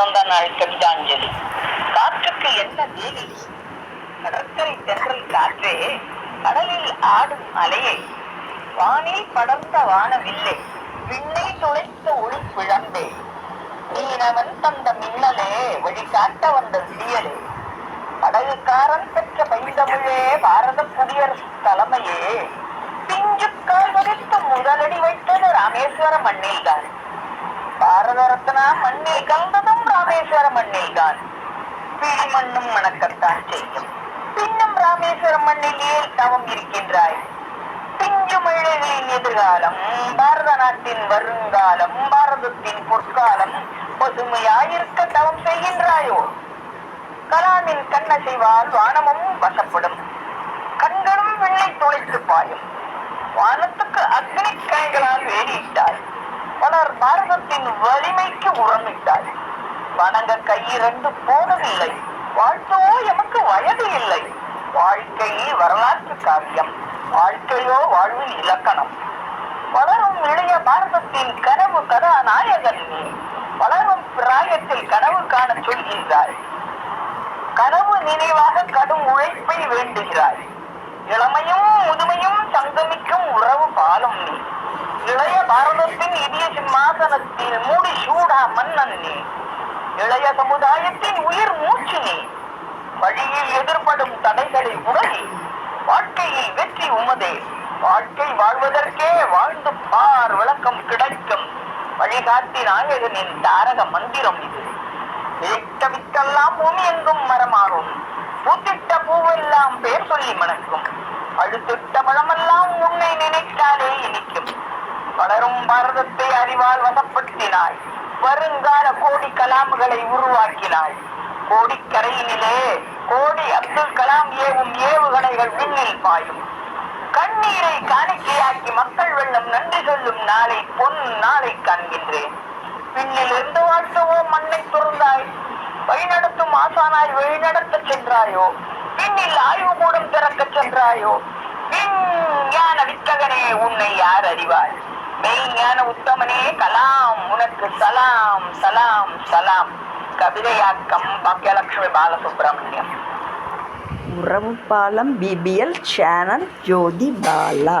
பிறந்த நாள் கவிதாஞ்சலி காற்றுக்கு என்ன தேவி கடற்கரை தென்றல் காற்றே கடலில் ஆடும் அலையை வானில் படர்ந்த வானவில்லை விண்ணை துளைத்த ஒளி பிழம்பே மீனவன் தந்த மின்னலே வழிகாட்ட வந்த விடியலே படகுக்காரன் பெற்ற பைந்தமிழே பாரத குடியரசு தலைமையே. பிஞ்சு கால் முதலடி வைத்தது ராமேஸ்வர மண்ணில் தான் பாரத ரத்னா மண்ணில் கலந்ததும் ராமேஸ்வர மண்ணில் தான். மண்ணும் மணக்கத்தான் செய்யும். பின்னும் ராமேஸ்வர மண்ணிலேயே தவம் இருக்கின்றாய்? பிஞ்சு மழைகளின் எதிர்காலம் பாரத நாட்டின் வருங்காலம் பாரதத்தின் பொற்காலம் பசுமையாயிருக்க தவம் செய்கின்றாயோ? கலாமின் கண்ணசைவால் வானமும் வசப்படும். கண்களும் வெள்ளை துளைத்து பாயும். வானத்துக்கு அக்னி கண்களால் வேலியிட்டாய் பலர் பாரதத்தின் வலிமைக்கு உரமிட்டார் வணங்க கையிரண்டு போனதில்லை வாழ்த்தோ எமக்கு வயது இல்லை. வாழ்க்கை வரலாற்று காவியம். வாழ்க்கையோ வாழ்வில் இலக்கணம். வளரும் இளைய பாரதத்தின் கனவு கதாநாயகன். நீ வளரும் பிராயத்தில் கனவு காண சொல்கின்றாய். கனவு நினைவாக கடும் உழைப்பை வேண்டுகிறாய். இளமையும் முதுமையும் சங்கமிக்கும் உறவு பாலம் நீ. இளைய பாரதத்தின் இதய சிம்மாசனத்தில் மூடி சூடா மன்னன் நீ. இளைய சமுதாயத்தின் உயிர் மூச்சு வழியில் எதிர்படும் தடைகளை உணரி வாழ்க்கையில் வெற்றி உமதே. வாழ்க்கை வாழ்வதற்கே வாழ்ந்து பார் விளக்கம் கிடைக்கும் வழிகாட்டி நாயகனின் தாரக மந்திரம் இது. இழைத்த வித்தெல்லாம் பூமி எங்கும் மரமாறும் பூத்திட்ட பூவெல்லாம் பேர் சொல்லி மணக்கும். அழுத்திட்ட பழமெல்லாம் உன்னை நினைத்தாலே இனிக்கும். வளரும் பாரதத்தை அறிவால் வசப்படுத்தினாய் வருங்கால கோடி கலாம்களை உருவாக்கினாள் கோடிக்கரையிலே கோடி அப்துல் கலாம் ஏவும் ஏவுகணைகள் விண்ணில் பாயும். கண்ணீரை காணிக்கையாக்கி மக்கள் வெள்ளம் நன்றி சொல்லும் நாளை பொன் நாளை காண்கின்றேன். விண்ணில் இருந்து வாழ்த்தவோ மண்ணை துறந்தாய். வழிநடத்தும் ஆசானாய் வழிநடத்த சென்றாயோ? விண்ணில் ஆய்வு கூடம் திறக்க சென்றாயோ? விஞ்ஞான வித்தகனே உன்னை யார் அறிவார் மெய்ஞான உத்தமனே கலாம் உனக்கு சலாம் சலாம் சலாம். கவிதையாக்கம் பாக்கியலட்சுமி பாலசுப்ரமணியம். உறவு பாலம் பிபிஎல் சேனல் ஜோதி பாலா.